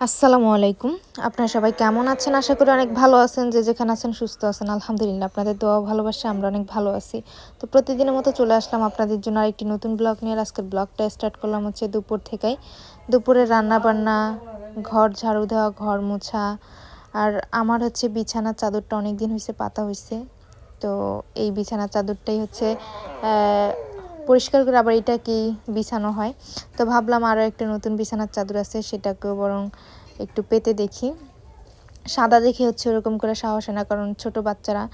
আসসালামু আলাইকুম। আপনারা সবাই কেমন আছেন? আশা করি অনেক ভালো আছেন। যে যেখানে আছেন সুস্থ আছেন। আলহামদুলিল্লাহ, আপনাদের দোয়া ভালোবাসা আমরা অনেক ভালো আছি। তো প্রতিদিনের মতো চলে আসলাম আপনাদের জন্য আরেকটি নতুন ব্লগ নিয়ে। আজকের ব্লগটা স্টার্ট করলাম হচ্ছে দুপুর থেকেই। দুপুরে রান্না বান্না ঘর ঝাড়ু দেওয়া, ঘর মোছা। আর আমার হচ্ছে বিছানার চাদরটা অনেক দিন হয়েছে পাতা হয়েছে তো এই বিছানার চাদরটাই হচ্ছে পরিষ্কার করে আবার এটা কি বিছানো হয়? তো ভাবলাম আরও একটা নতুন বিছানার চাদর আছে, সেটাকেও বরং একটু পেতে দেখি। সাদা দেখে হচ্ছে ওরকম করে সাহস না, কারণ ছোট বাচ্চারা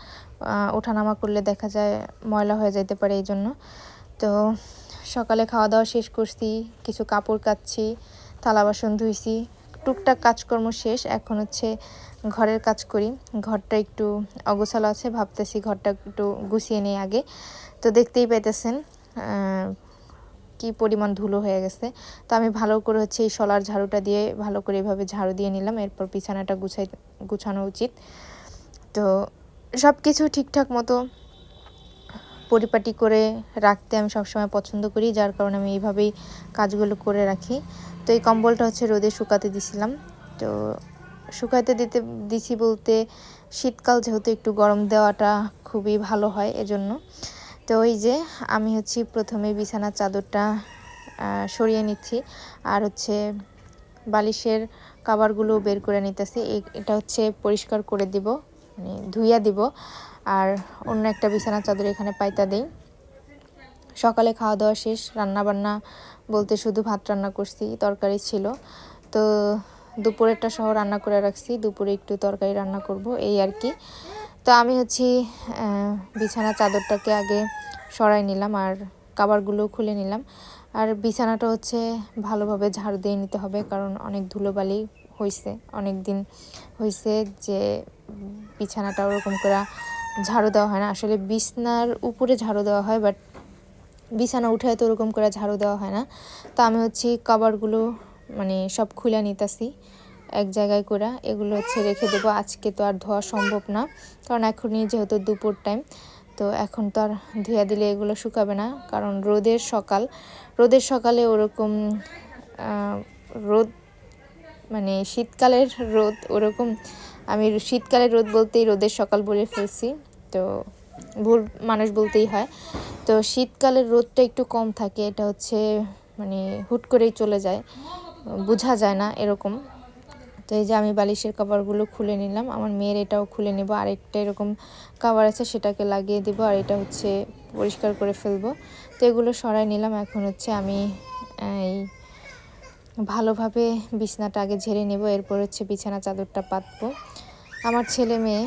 ওঠানামা করলে দেখা যায় ময়লা হয়ে যেতে পারে এই জন্য তো সকালে খাওয়া দাওয়া শেষ করছি, কিছু কাপড় কাচ্ছি থালা বাসন ধুইছি, টুকটাক কাজকর্ম শেষ, এখন হচ্ছে ঘরের কাজ করি। ঘরটা একটু অগোছালো আছে, ভাবতেছি ঘরটা একটু গুছিয়ে নিই আগে। তো দেখতেই পাইতেছেন কি পরিমাণ ধুলো হয়ে গেছে। তো আমি ভালো করে হচ্ছে এই শলার ঝাড়ুটা দিয়ে ভালো করে এভাবে ঝাড়ু দিয়ে নিলাম, এরপর বিছানাটা গুছাই, গুছানো উচিত। তো সব কিছু ঠিকঠাক মতো পরিপাটি করে রাখতে আমি সবসময় পছন্দ করি, যার কারণে আমি এইভাবেই কাজগুলো করে রাখি। তো এই কম্বলটা হচ্ছে রোদে শুকাতে দিছিলাম। তো শুকাতে দিতে, দিছি বলতে শীতকাল যেহেতু একটু গরম দেওয়াটা খুবই ভালো হয় এজন্য। তো ওই যে আমি হচ্ছে প্রথমে বিছানার চাদরটা সরিয়ে নিচ্ছি। আর হচ্ছে বালিশের কাবারগুলো বের করে নিতেছি। এটা হচ্ছে পরিষ্কার করে দিব মানে ধুইয়া দিব। আর অন্য একটা বিছানার চাদর এখানে পাইতা দেই। সকালে খাওয়া দাওয়া শেষ রান্না বান্না বলতে শুধু ভাত রান্না করছি, তরকারি ছিল। তো দুপুরেরটা সহ রান্না করে রাখছি, দুপুরে একটু তরকারি রান্না করব, এই আর কি। তো আমি হচ্ছি বিছানা চাদরটাকে আগে সরাই নিলাম আর কাবারগুলো খুলে নিলাম। আর বিছানাটা হচ্ছে ভালোভাবে ঝাড়ু দিয়ে নিতে হবে কারণ অনেক ধুলোবালি হয়েছে অনেক দিন হয়েছে যে বিছানাটা ওরকম করে ঝাড়ু দেওয়া হয় না। আসলে বিছনার উপরে ঝাড়ু দেওয়া হয় বাট বিছানা উঠে তো ওরকম করে ঝাড়ু দেওয়া হয় না। তো আমি হচ্ছে কাবারগুলো মানে সব খুলে নিতেছি। এক জায়গায় করে এগুলো হচ্ছে রেখে দেবো। আজকে তো আর ধোয়া সম্ভব না, কারণ এখনই যেহেতু দুপুর টাইম তো এখন তো আর ধুয়া দিলে এগুলো শুকাবে না। কারণ রোদের সকাল, রোদের সকালে ওরকম রোদ মানে শীতকালের রোদ ওরকম, আমি শীতকালের রোদ বলতেই রোদের সকাল বলে ফেলছি। তো ভুল মানুষ বলতেই হয়। তো শীতকালের রোদটা একটু কম থাকে, এটা হচ্ছে মানে হুট করেই চলে যায়, বোঝা যায় না এরকম। তো এই যে আমি বালিশের কাভারগুলো খুলে নিলাম, আমার মেয়ের এটাও খুলে নেব। আরেকটা এরকম কাভার আছে, সেটাকে লাগিয়ে দেব, আর এটা হচ্ছে পরিষ্কার করে ফেলব। তো এগুলো সরাই নিলাম, এখন হচ্ছে আমি এই ভালোভাবে বিছনাটা আগে ঝেড়ে নেব, এরপর হচ্ছে বিছানা চাদরটা পাতবো। আমার ছেলে মেয়ে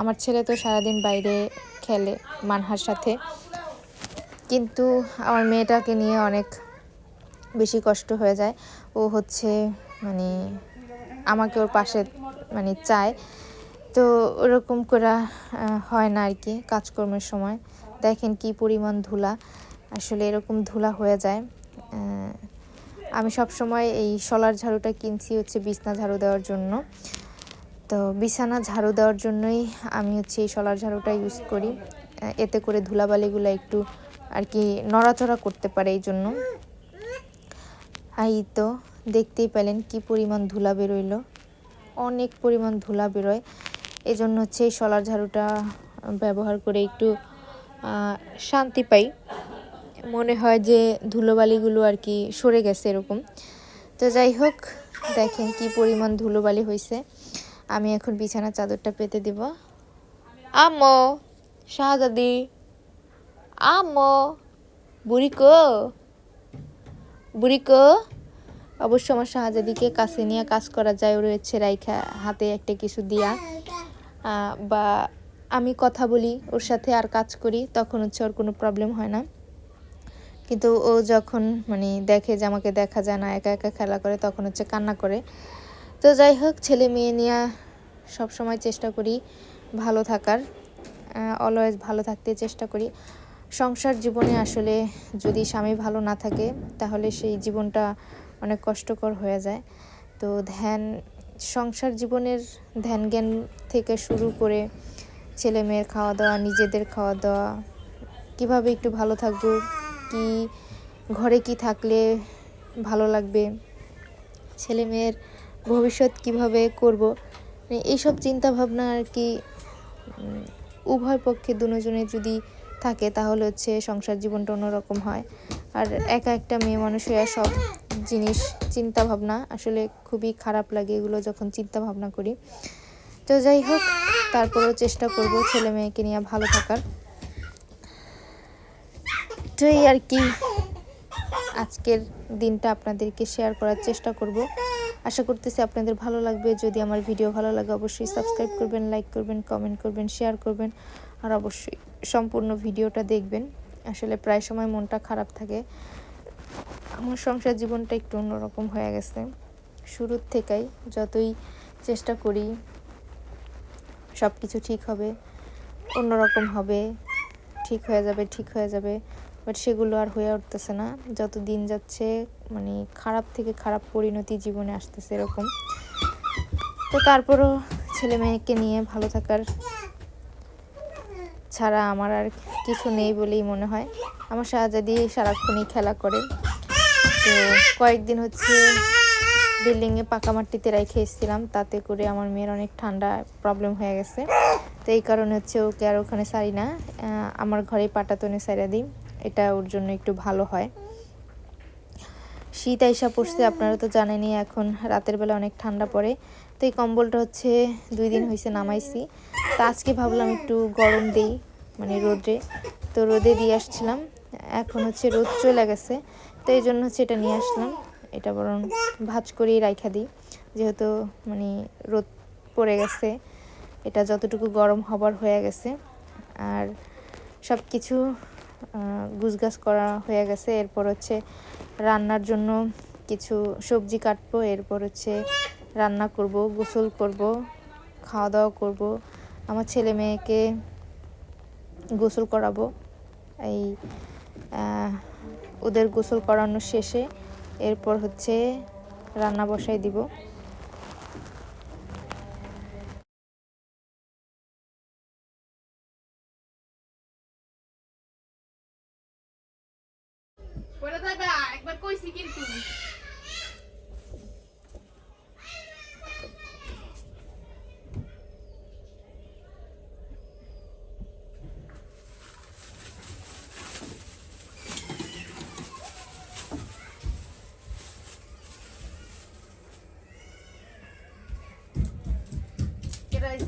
আমার ছেলে তো সারাদিন বাইরে খেলে মানহার সাথে। কিন্তু আমার মেয়েটাকে নিয়ে অনেক বেশি কষ্ট হয়ে যায়। ও হচ্ছে মানে আমাকে ওর পাশে মানে চায়। তো ওরকম করা হয় না আর কি কাজকর্মের সময়। দেখেন কি পরিমাণ ধুলা। আসলে এরকম ধুলা হয়ে যায়। আমি সব সময় এই সলার ঝাড়ুটা কিনছি হচ্ছে বিছনা ঝাড়ু দেওয়ার জন্য। তো বিছানা ঝাড়ু দেওয়ার জন্যই আমি হচ্ছে এই সলার ঝাড়ুটা ইউজ করি। এতে করে ধুলাবালিগুলো একটু আর কি নড়াচড়া করতে পারে এই জন্য। এই তো। দেখতেই পেলেন কি পরিমাণ ধুলা বেরোইল। অনেক পরিমাণ ধুলা বেরোয়। এই জন্য হচ্ছে এই সলার ঝাড়ুটা ব্যবহার করে একটু শান্তি পাই। মনে হয় যে ধুলোবালিগুলো আর কি সরে গেছে এরকম। তো যাই হোক, দেখেন কি পরিমাণ ধুলোবালি হয়েছে আমি এখন বিছানা চাদরটা পেতে দিব। আম শাহজাদি। আম বুড়িকো। বুড়িকো। অবশ্য আমার শাহজাদিকে কাছে নিয়ে কাজ করা যায় রয়েছে রাইখা হাতে একটা কিছু দিয়া। বা আমি কথা বলি, ওর সাথে আর কাজ করি, তখন হচ্ছে ওর কোনো প্রবলেম হয় না। কিন্তু ও যখন মানে দেখে যে আমাকে দেখা যায় না, একা একা খেলা করে, তখন হচ্ছে কান্না করে। তো যাই হোক, ছেলে মেয়ে নিয়ে সব সময় চেষ্টা করি ভালো থাকার অলওয়েজ ভালো থাকতে চেষ্টা করি। সংসার জীবনে আসলে যদি স্বামী ভালো না থাকে, তাহলে সেই জীবনটা অনেক কষ্টকর হয়ে যায়। তো ধ্যান, সংসার জীবনের ধ্যান জ্ঞান থেকে শুরু করে ছেলে মেয়ের খাওয়া দাওয়া নিজেদের খাওয়া দাওয়া কীভাবে একটু ভালো থাকব কি, ঘরে কি থাকলে ভালো লাগবে ছেলে মেয়ের ভবিষ্যৎ কীভাবে করব মানে এইসব চিন্তা ভাবনা আর কি উভয় পক্ষে দুজনে যদি থাকে তাহলে হচ্ছে সংসার জীবনটা অন্যরকম হয়। আর একা একটা মেয়ে মানুষ হয়ে সব জিনিস চিন্তা ভাবনা আসলে খুবই খারাপ লাগে এগুলো যখন চিন্তা ভাবনা করি। তো যাই হোক, তারপরেও চেষ্টা করব ছেলে মেয়েকে নিয়ে ভালো থাকার। তো এই আর কি, আজকের দিনটা আপনাদেরকে শেয়ার করার চেষ্টা করব। আশা করতেছি আপনাদের ভালো লাগবে। যদি আমার ভিডিও ভালো লাগে, অবশ্যই সাবস্ক্রাইব করবেন লাইক করবেন কমেন্ট করবেন শেয়ার করবেন। আর অবশ্যই সম্পূর্ণ ভিডিওটা দেখবেন। আসলে প্রায় সময় মনটা খারাপ থাকে। আমার সংসার জীবনটা একটু অন্যরকম হয়ে গেছে। শুরুর থেকেই যতই চেষ্টা করি সব কিছু ঠিক হবে, অন্যরকম হবে, ঠিক হয়ে যাবে, ঠিক হয়ে যাবে বাট সেগুলো আর হয়ে উঠতেছে না। যত দিন যাচ্ছে মানে খারাপ থেকে খারাপ পরিণতি জীবনে আসতেছে এরকম। তো তারপরও ছেলে মেয়েকে নিয়ে ভালো থাকার ছাড়া আমার আর কিছু নেই বলেই মনে হয়। আমার শাহজাদি সারাক্ষণই খেলা করে। তো কয়েকদিন হচ্ছে বিল্ডিংয়ে পাকা মাটিতে রেখে এসেছিলাম, তাতে করে আমার মেয়ের অনেক ঠান্ডা প্রবলেম হয়ে গেছে। তো এই কারণে হচ্ছে ওকে আর ওখানে সারি না। আমার ঘরে পাটাতনে সাইরা দিই, এটা ওর জন্য একটু ভালো হয়। শীত আইসা পড়ছে, আপনারা তো জানেনই, এখন রাতের বেলা অনেক ঠান্ডা পড়ে। তো এই কম্বলটা হচ্ছে দুই দিন হয়েছে নামাইছি। তো আজকে ভাবলাম একটু গরম দিই মানে রোদে। তো রোদে দিয়ে আসছিলাম, এখন হচ্ছে রোদ চলে গেছে। তো এই জন্য হচ্ছে এটা নিয়ে আসলাম। এটা বরং ভাজ করেই রাইখা দিই। যেহেতু মানে রোদ পড়ে গেছে, এটা যতটুকু গরম হবার হয়ে গেছে। আর সব কিছু গুছগাছ করা হয়ে গেছে। এরপর হচ্ছে রান্নার জন্য কিছু সবজি কাটবো। এরপর হচ্ছে রান্না করব, গোসল করব খাওয়া দাওয়া করব। আমার ছেলে মেয়েকে গোসল করাবো। এই ওদের গোসল করানো শেষে এরপর হচ্ছে রান্না বসাই দিব।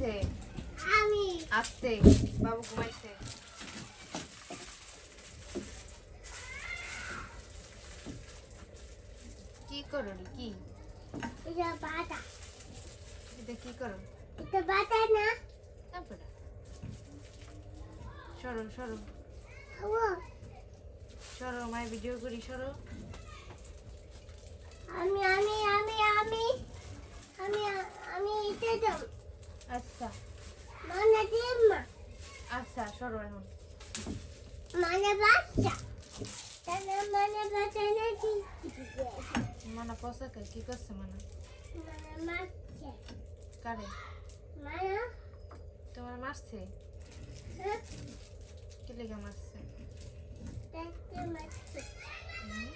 কে আমি আসছে বাবু ঘুমাইছে কি করো কি এটা বাটা এটা কি করো এটা বাটা না তারপরে সরো সরো সরো মায়ের ভিডিও করি সরো আমি আমি আমি আমি আমি আমি এটা আচ্ছা মানে দিম মা আচ্ছা সরো এখন মানে বাচ্চা তাহলে মানে বাচ্চা না কি মানা পোশাকে কি করছে মানা মানে মারছে কারে মানে তোমার মারছে কি লেগে মারছে দেখতে মারছে হুম?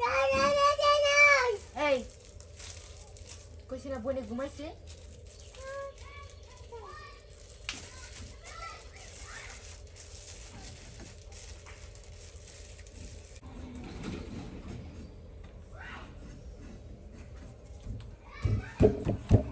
দাদা দাদা দাদা এই কইছি না বনে ঘুমাইছে 砰砰砰。